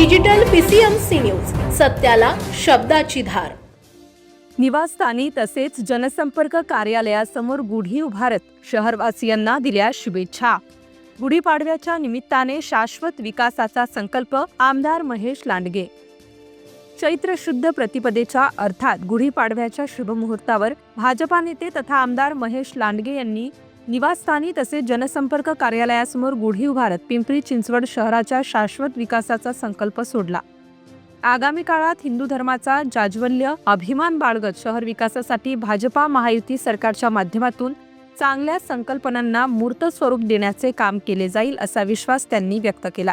Digital PCMC news सत्याला शब्दाची धार. निवासस्थानी तसेच जनसंपर्क कार्यालयासमोर गुढी उभारत शहरवासियांना दिल्या शुभेच्छा. गुढीपाडव्याच्या निमित्ताने शाश्वत विकासाचा संकल्प आमदार महेश लांडगे. चैत्र शुद्ध प्रतिपदेच्या अर्थात गुढीपाडव्याच्या शुभमुहूर्तावर भाजपा नेते तथा आमदार महेश लांडगे यांनी निवासस्थानी तसेच जनसंपर्क कार्यालयासमोर गुढी उभारत पिंपरी चिंचवड शहराच्या शाश्वत विकासाचा संकल्प सोडला. आगामी काळात हिंदू धर्माचा जाज्वल्य अभिमान बाळगत शहर विकासासाठी भाजपा महायुती सरकारच्या माध्यमातून चांगल्या संकल्पनांना मूर्त स्वरूप देण्याचे काम केले जाईल असा विश्वास त्यांनी व्यक्त केला.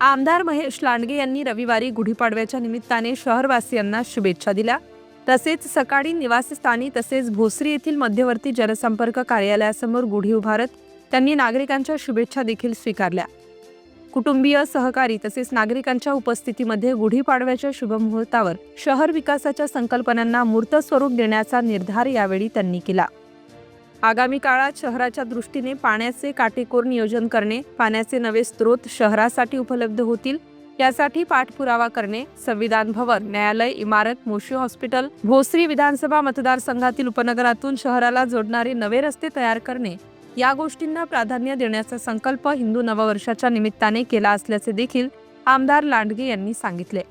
आमदार महेश लांडगे यांनी रविवारी गुढीपाडव्याच्या निमित्ताने शहरवासियांना शुभेच्छा दिल्या. तसेच सकाळी निवासस्थानी तसेच भोसरी येथील मध्यवर्ती जनसंपर्क कार्यालयासमोर गुढी उभारत त्यांनी नागरिकांच्या शुभेच्छा देखील स्वीकारल्या. कुटुंबीय सहकारी तसेच नागरिकांच्या उपस्थितीमध्ये गुढीपाडव्याच्या शुभमुहूर्तावर शहर विकासाच्या संकल्पनांना मूर्त स्वरूप देण्याचा निर्धार यावेळी त्यांनी केला. आगामी काळात शहराच्या दृष्टीने पाण्याचे काटेकोर नियोजन करणे पाण्याचे नवे स्रोत शहरासाठी उपलब्ध होतील यासाठी पाठपुरावा करणे संविधान भवन न्यायालय इमारत मोशी हॉस्पिटल भोसरी विधानसभा मतदारसंघातील उपनगरातून शहराला जोडणारे नवे रस्ते तयार करणे या गोष्टींना प्राधान्य देण्याचा संकल्प हिंदू नववर्षाच्या निमित्ताने केला असल्याचे देखील आमदार लांडगे यांनी सांगितले.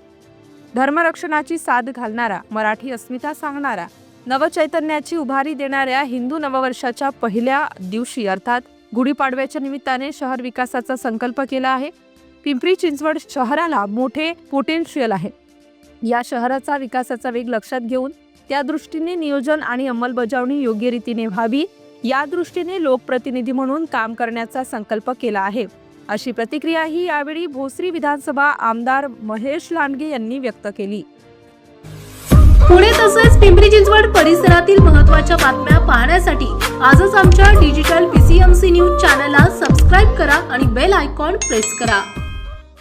धर्मरक्षणाची साथ घालणारा मराठी अस्मिता सांगणारा नवचैतन्याची उभारी देणाऱ्या हिंदू नववर्षाच्या पहिल्या दिवशी अर्थात गुढीपाडव्याच्या निमित्ताने शहर विकासाचा संकल्प केला आहे. पिंपरी चिंचवड शहराला मोठे पोटेन्शियल आहे. या शहराचा विकासाचा वेग लक्षात घेऊन त्या दृष्टीने नियोजन आणि अंमलबजावणी योग्य रीतीने व्हावी या दृष्टीने लोकप्रतिनिधी म्हणून काम करण्याचा संकल्प केला आहे. अशी प्रतिक्रियाही यावेळी भोसरी विधानसभा आमदार महेश लांडगे यांनी व्यक्त केली. पुणे तसेच पिंपरी चिंचवड परिसरातील महत्त्वाच्या बातम्या पाहण्यासाठी आजच आमच्या डिजिटल पीसीएमसी न्यूज चॅनलला सबस्क्राईब करा आणि बेल आयकॉन प्रेस करा.